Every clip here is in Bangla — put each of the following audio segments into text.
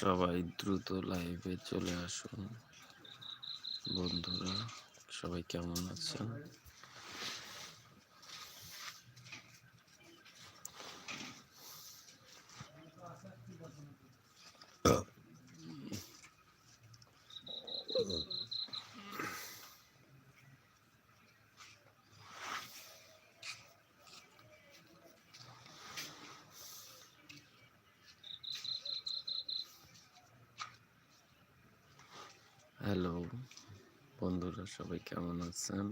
সবাই দ্রুত লাইভে চলে আসুন বন্ধুরা সবাই কেমন আছেন হ্যালো বন্ধুরা সবাই কেমন আছেন?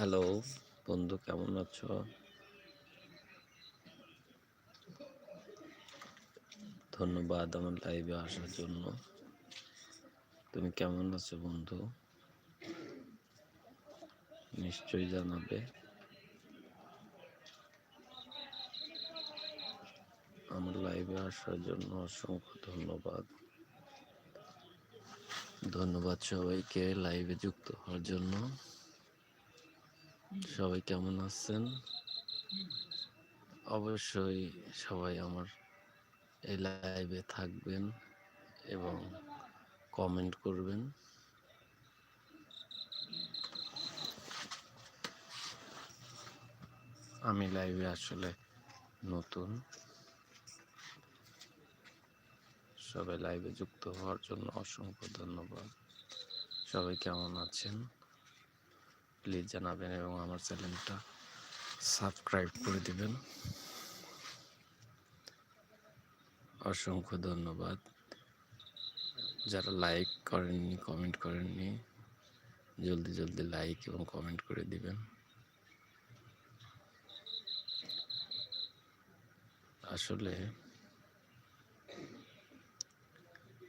হ্যালো, বন্ধু কেমন আছো? ধন্যবাদ আমার লাইভে আসার জন্য। তুমি কেমন আছো বন্ধু? নিশ্চয়ই জানাবে। আমার লাইভে আসার জন্য অসংখ্য ধন্যবাদ। ধন্যবাদ সবাইকে লাইভে যুক্ত হওয়ার জন্য। সবাই কেমন আছেন? অবশ্যই সবাই আমার এই লাইভে থাকবেন এবং কমেন্ট করবেন। আমি লাইভে আসলে নতুন। সবাই লাইভে যুক্ত হওয়ার জন্য অসংখ্য ধন্যবাদ। সবাই কেমন আছেন? প্লিজ জানাবেন এবং আমার চ্যানেলটা সাবস্ক্রাইব করে দিবেন। অসংখ্য ধন্যবাদ। যারা লাইক করেননি, কমেন্ট করেননি, জলদি জলদি লাইক এবং কমেন্ট করে দিবেন। আসলে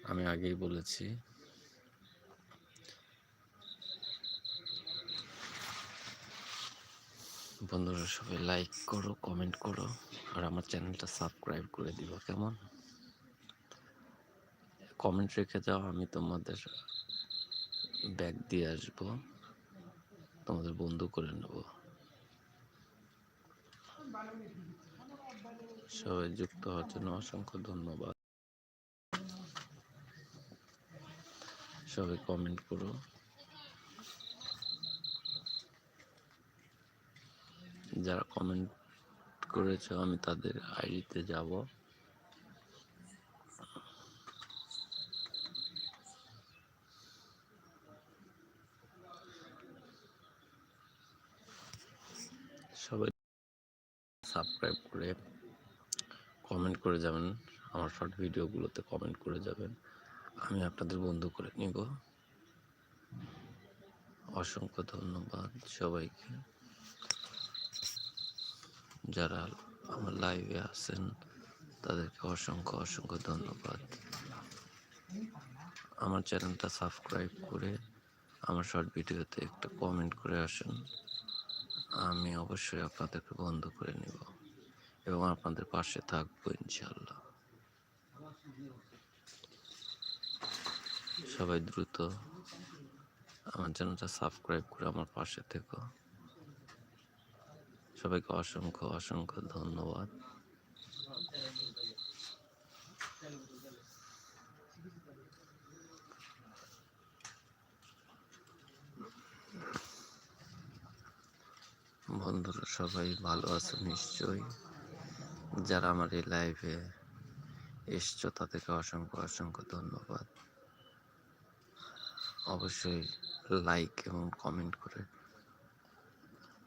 আমি আগেই বলেছি বন্ধুরা সবাই লাইক করো কমেন্ট করো, আর আমার চ্যানেলটা সাবস্ক্রাইব করে দিও, কেমন? কমেন্ট রেখে যাও, আমি তোমাদের ব্যাগ দিয়ে আসব, তোমাদের বন্ধু করে নেব। সবাই যুক্ত হওয়ার জন্য অসংখ্য ধন্যবাদ। সবাই কমেন্ট করো। যারা কমেন্ট করেছ, আমি তাদের আইডিতে যাব। সবাই সাবস্ক্রাইব করে কমেন্ট করে যাবেন। আমার শর্ট ভিডিওগুলোতে কমেন্ট করে যাবেন। আমি আপনাদের বন্ধু করে নিব। অসংখ্য ধন্যবাদ সবাইকে। যারা আমার লাইভে আছেন, তাদেরকে অসংখ্য অসংখ্য ধন্যবাদ। আমার চ্যানেলটা সাবস্ক্রাইব করে আমার শর্ট ভিডিওতে একটা কমেন্ট করে আসেন। আমি অবশ্যই আপনাদেরকে বন্ধ করে নিব এবং আপনাদের পাশে থাকব ইনশাল্লাহ সবাই দ্রুত আমার চ্যানেলটা সাবস্ক্রাইব করে আমার পাশে থেকো। সবাইকে অসংখ্য অসংখ্য ধন্যবাদ। বন্ধুরা, সবাই ভালো আছে নিশ্চয়ই? যারা আমার এই লাইভে এসছো, তাদেরকে অসংখ্য অসংখ্য ধন্যবাদ। অবশ্যই লাইক এবং কমেন্ট করে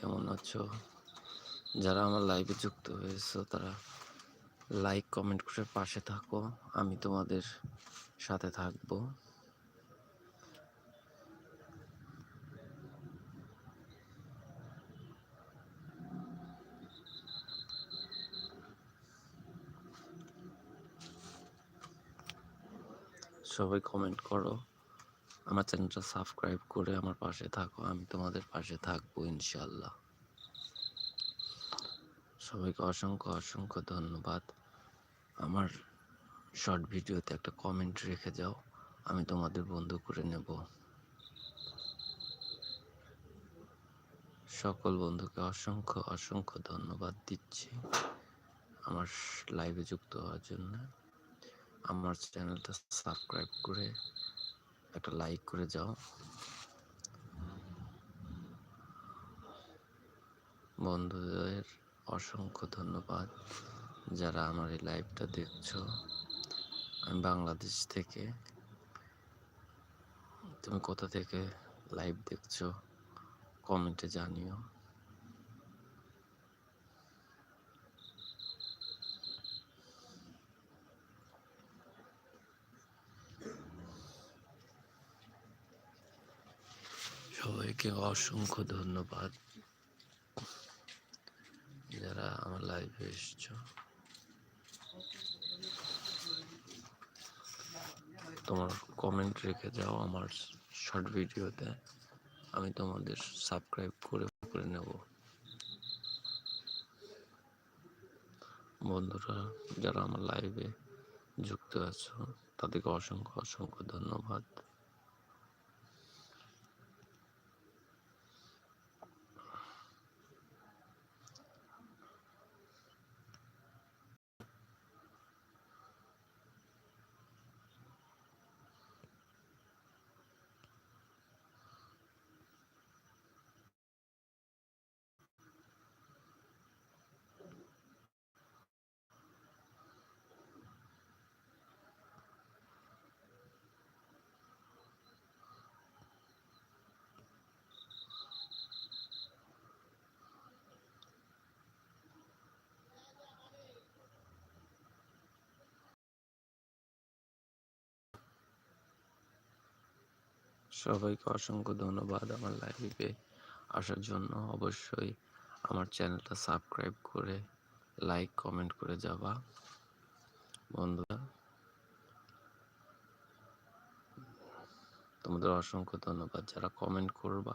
কেমন আছো? যারা আমার লাইভে যুক্ত হয়েছো, তারা লাইক কমেন্ট করে পাশে থাকো। আমি তোমাদের সাথে থাকব। সবাই কমেন্ট করো। আমার চ্যানেলটা সাবস্ক্রাইব করে আমার পাশে থাকো, আমি তোমাদের পাশে থাকব ইনশাল্লাহ সবাইকে অসংখ্য অসংখ্য ধন্যবাদ। আমার শর্ট ভিডিওতে একটা কমেন্ট রেখে যাও, আমি তোমাদের বন্ধু করে নেব। সকল বন্ধুকে অসংখ্য অসংখ্য ধন্যবাদ দিচ্ছি আমার লাইভে যুক্ত হওয়ার জন্য। আমার চ্যানেলটা সাবস্ক্রাইব করে একটা লাইক করে যাও। বন্ধুদের অসংখ্য ধন্যবাদ যারা আমার এই লাইভটা দেখছ। আমি বাংলাদেশ থেকে। তুমি কোথা থেকে লাইভ দেখছ? কমেন্টে জানিও। সবাইকে অসংখ্য ধন্যবাদ। যারা আমার লাইভে এসছো। তোমার কমেন্ট রেখে যাও আমার শর্ট ভিডিওতে আমি তোমাদের সাবস্ক্রাইব করে করে নেব। বন্ধুরা, যারা আমার লাইভে যুক্ত আছো, তাদেরকে অসংখ্য অসংখ্য ধন্যবাদ। সবাইকে অসংখ্য ধন্যবাদ আমার লাইভে আসার জন্য। অবশ্যই আমার চ্যানেলটা সাবস্ক্রাইব করে লাইক কমেন্ট করে যাবা। বন্ধুরা, তোমাদের অসংখ্য ধন্যবাদ। যারা কমেন্ট করবা